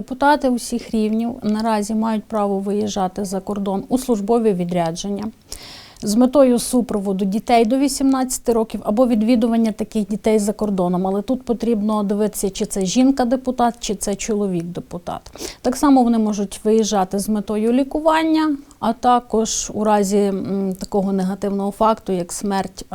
Депутати усіх рівнів наразі мають право виїжджати за кордон у службові відрядження з метою супроводу дітей до 18 років або відвідування таких дітей за кордоном. Але тут потрібно дивитися, чи це жінка-депутат, чи це чоловік-депутат. Так само вони можуть виїжджати з метою лікування, а також у разі такого негативного факту, як смерть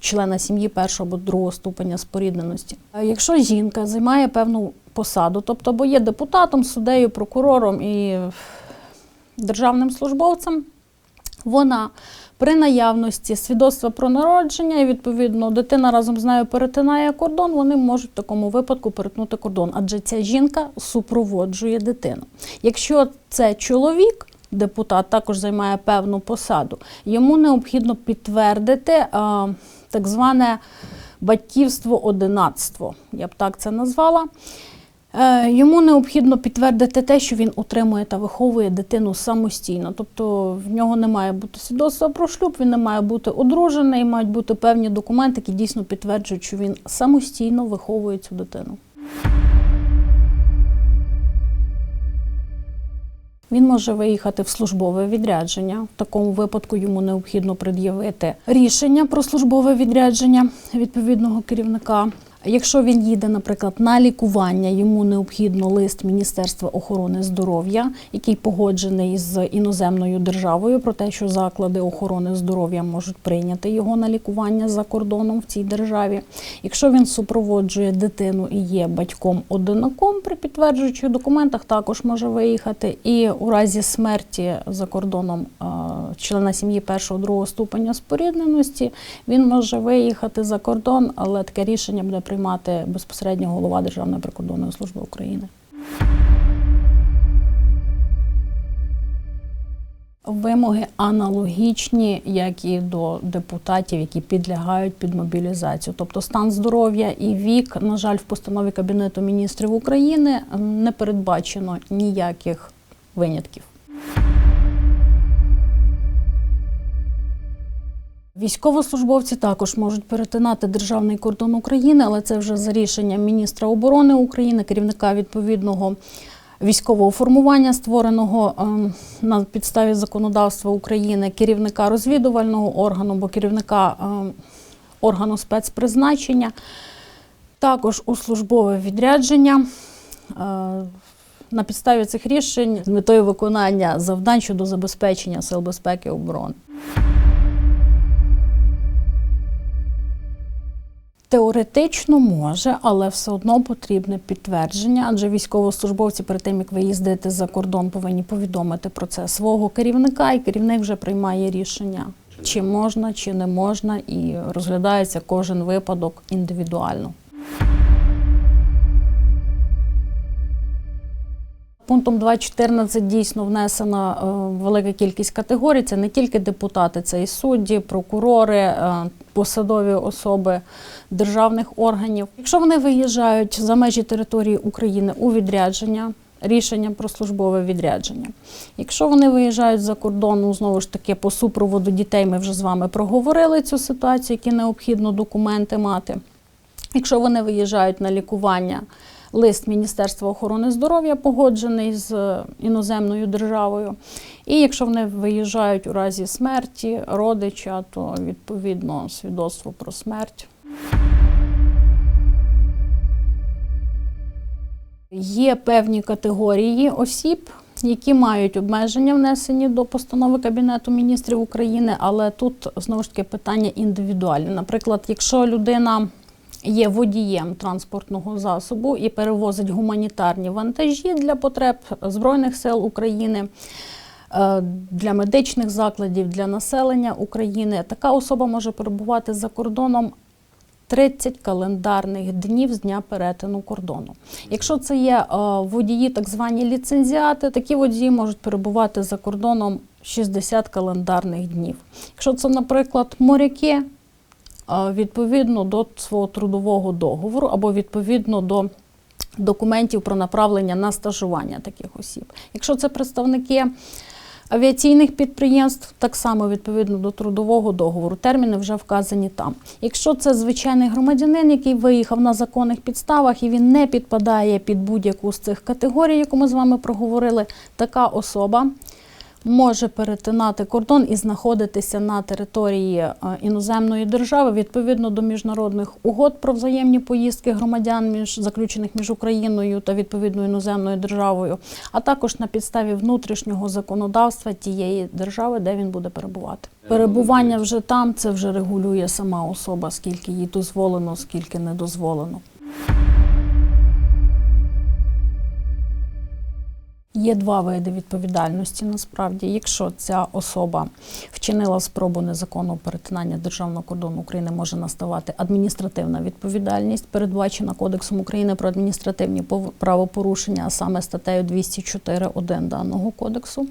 члена сім'ї першого або другого ступеня спорідненості. Якщо жінка займає певну посаду, тобто або є депутатом, суддею, прокурором і державним службовцем, вона при наявності свідоцтва про народження, і відповідно дитина разом з нею перетинає кордон, вони можуть в такому випадку перетнути кордон, адже ця жінка супроводжує дитину. Якщо це чоловік, депутат також займає певну посаду, йому необхідно підтвердити а, так зване батьківство одинацтво, я б так це назвала. Е, Йому необхідно підтвердити те, що він утримує та виховує дитину самостійно. Тобто в нього не має бути свідоцтва про шлюб, він не має бути одружений, мають бути певні документи, які дійсно підтверджують, що він самостійно виховує цю дитину. Він може виїхати в службове відрядження. В такому випадку йому необхідно пред'явити рішення про службове відрядження відповідного керівника. Якщо він їде, наприклад, на лікування, йому необхідно лист Міністерства охорони здоров'я, який погоджений з іноземною державою про те, що заклади охорони здоров'я можуть прийняти його на лікування за кордоном в цій державі. Якщо він супроводжує дитину і є батьком-одинаком при підтверджуючих документах, також може виїхати. І у разі смерті за кордоном члена сім'ї першого другого ступеня спорідненості він може виїхати за кордон, але таке рішення буде приймати безпосередньо голова Державної прикордонної служби України. Вимоги аналогічні, як і до депутатів, які підлягають під мобілізацію. Тобто стан здоров'я і вік, на жаль, в постанові Кабінету міністрів України не передбачено ніяких винятків. Військовослужбовці також можуть перетинати державний кордон України, але це вже за рішенням міністра оборони України, керівника відповідного військового формування, створеного ем, на підставі законодавства України, керівника розвідувального органу або керівника ем, органу спецпризначення, також у службове відрядження. Е, на підставі цих рішень з метою виконання завдань щодо забезпечення сил безпеки і оборони. Теоретично може, але все одно потрібне підтвердження, адже військовослужбовці перед тим, як виїздити за кордон, повинні повідомити про це свого керівника, і керівник вже приймає рішення, чи можна, чи не можна, і розглядається кожен випадок індивідуально. Пунктом 2.14 дійсно внесена е, велика кількість категорій. Це не тільки депутати, це і судді, прокурори, е, посадові особи державних органів. Якщо вони виїжджають за межі території України у відрядження, рішення про службове відрядження. Якщо вони виїжджають за кордон, ну, знову ж таки, по супроводу дітей, ми вже з вами проговорили цю ситуацію, які необхідно документи мати. Якщо вони виїжджають на лікування, лист Міністерства охорони здоров'я погоджений з іноземною державою. І якщо вони виїжджають у разі смерті родича, то відповідно свідоцтво про смерть. Є певні категорії осіб, які мають обмеження внесені до постанови Кабінету міністрів України, але тут знову ж таки питання індивідуальне. Наприклад, якщо людина є водієм транспортного засобу і перевозить гуманітарні вантажі для потреб Збройних сил України. е, Для медичних закладів, для населення України така особа може перебувати за кордоном 30 календарних днів з дня перетину кордону. Якщо це є е, водії, так звані ліцензіати, такі водії можуть перебувати за кордоном 60 календарних днів. Якщо це, наприклад, моряки, відповідно до свого трудового договору або відповідно до документів про направлення на стажування таких осіб. Якщо це представники авіаційних підприємств, так само відповідно до трудового договору. Терміни вже вказані там. Якщо це звичайний громадянин, який виїхав на законних підставах і він не підпадає під будь-яку з цих категорій, яку ми з вами проговорили, така особа може перетинати кордон і знаходитися на території е, іноземної держави відповідно до міжнародних угод про взаємні поїздки громадян між заключених між Україною та відповідною іноземною державою, а також на підставі внутрішнього законодавства тієї держави, де він буде перебувати. Перебування вже там це вже регулює сама особа, скільки їй дозволено, скільки не дозволено. Є два види відповідальності насправді. Якщо ця особа вчинила спробу незаконного перетинання державного кордону України, може наставати адміністративна відповідальність, передбачена Кодексом України про адміністративні правопорушення, а саме статтею 204.1 даного кодексу.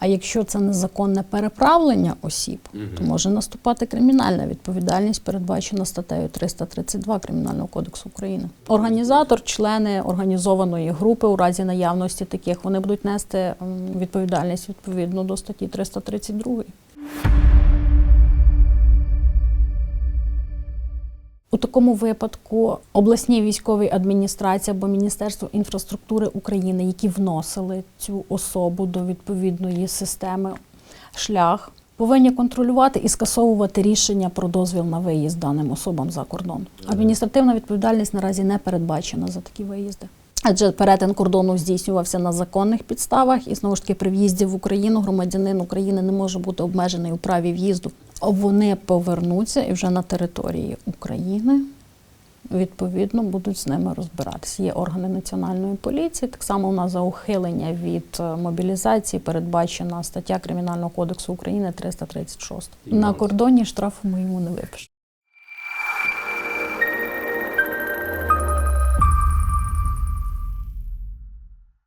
А якщо це незаконне переправлення осіб, то може наступати кримінальна відповідальність, передбачена статтею 332 Кримінального кодексу України. Організатор, члени організованої групи у разі наявності таких, вони будуть нести відповідальність відповідно до статті 332. У такому випадку обласній військовій адміністрації або Міністерство інфраструктури України, які вносили цю особу до відповідної системи шлях, повинні контролювати і скасовувати рішення про дозвіл на виїзд даним особам за кордон. Адміністративна відповідальність наразі не передбачена за такі виїзди. Адже перетин кордону здійснювався на законних підставах, і знову ж таки при в'їзді в Україну громадянин України не може бути обмежений у праві в'їзду. Вони повернуться і вже на території України відповідно будуть з ними розбиратися. Є органи національної поліції. Так само у нас за ухилення від е, мобілізації передбачена стаття Кримінального кодексу України 336. На кордоні штрафу ми йому не випишемо.